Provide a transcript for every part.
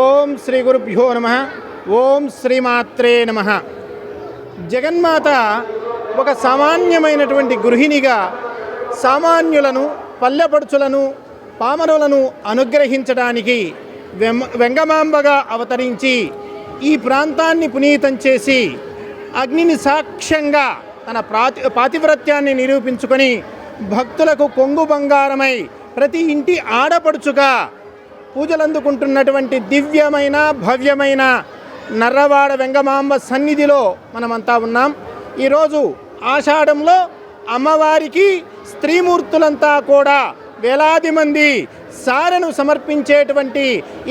ఓం శ్రీ గురుభ్యో నమ. ఓం శ్రీమాత్రే నమ. జగన్మాత ఒక సామాన్యమైనటువంటి గృహిణిగా సామాన్యులను పల్లెపడుచులను పామరులను అనుగ్రహించడానికి వెం వెంగమాంబగా అవతరించి ఈ ప్రాంతాన్ని పునీతం చేసి అగ్నిని సాక్ష్యంగా తన ప్రాతి పాతివ్రత్యాన్ని నిరూపించుకొని భక్తులకు కొంగు బంగారమై ప్రతి ఇంటి ఆడపడుచుగా పూజలు అందుకుంటున్నటువంటి దివ్యమైన భవ్యమైన నర్రవాడ వెంగమాంబ సన్నిధిలో మనమంతా ఉన్నాం. ఈరోజు ఆషాఢంలో అమ్మవారికి స్త్రీమూర్తులంతా కూడా వేలాది మంది సారెను సమర్పించేటువంటి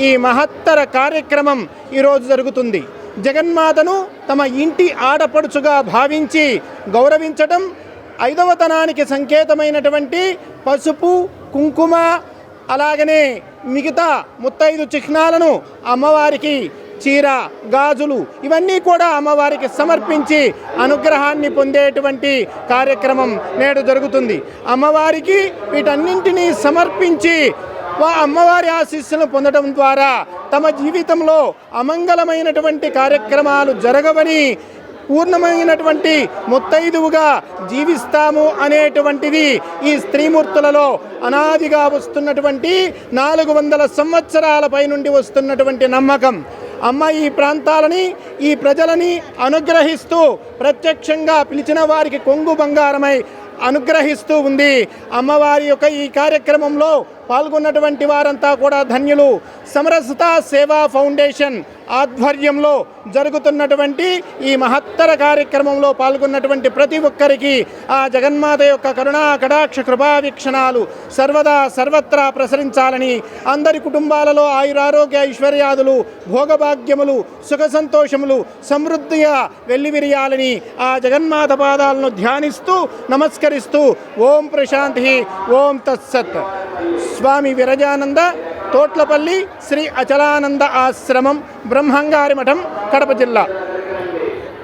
ఈ మహత్తర కార్యక్రమం ఈరోజు జరుగుతుంది. జగన్మాతను తమ ఇంటి ఆడపడుచుగా భావించి గౌరవించటం ఐదవతనానికి సంకేతమైనటువంటి పసుపు కుంకుమ అలాగనే మిగతా ముత్తైదు చిహ్నాలను అమ్మవారికి చీర గాజులు ఇవన్నీ కూడా అమ్మవారికి సమర్పించి అనుగ్రహాన్ని పొందేటువంటి కార్యక్రమం నేడు జరుగుతుంది. అమ్మవారికి వీటన్నింటినీ సమర్పించి వా అమ్మవారి ఆశీస్సులను పొందడం ద్వారా తమ జీవితంలో అమంగళమైనటువంటి కార్యక్రమాలు జరగవని పూర్ణమైనటువంటి ముత్తైదువుగా జీవిస్తాము అనేటువంటిది ఈ స్త్రీమూర్తులలో అనాదిగా వస్తున్నటువంటి నాలుగు వందల సంవత్సరాలపై నుండి వస్తున్నటువంటి నమ్మకం. అమ్మ ఈ ప్రాంతాలని ఈ ప్రజలని అనుగ్రహిస్తూ ప్రత్యక్షంగా పిలిచిన వారికి కొంగు బంగారమై అనుగ్రహిస్తూ ఉంది. అమ్మవారి యొక్క ఈ కార్యక్రమంలో పాల్గొన్నటువంటి వారంతా కూడా ధన్యులు. సమరసత సేవా ఫౌండేషన్ ఆధ్వర్యంలో జరుగుతున్నటువంటి ఈ మహత్తర కార్యక్రమంలో పాల్గొన్నటువంటి ప్రతి ఒక్కరికి ఆ జగన్మాత యొక్క కరుణా కటాక్ష కృపావీక్షణాలు సర్వదా సర్వత్రా ప్రసరించాలని అందరి కుటుంబాలలో ఆయురారోగ్య ఐశ్వర్యాదులు భోగభాగ్యములు సుఖ సంతోషములు సమృద్ధిగా వెల్లివిరియాలని ఆ జగన్మాత పాదాలను ధ్యానిస్తూ నమస్కరిస్తూ ఓం ప్రశాంతి ఓం తత్సత్. స్వామి విరజానంద తోట్లపల్లి శ్రీ అచలానంద ఆశ్రమం బ్రహ్మంగారి మఠం కడప జిల్లా.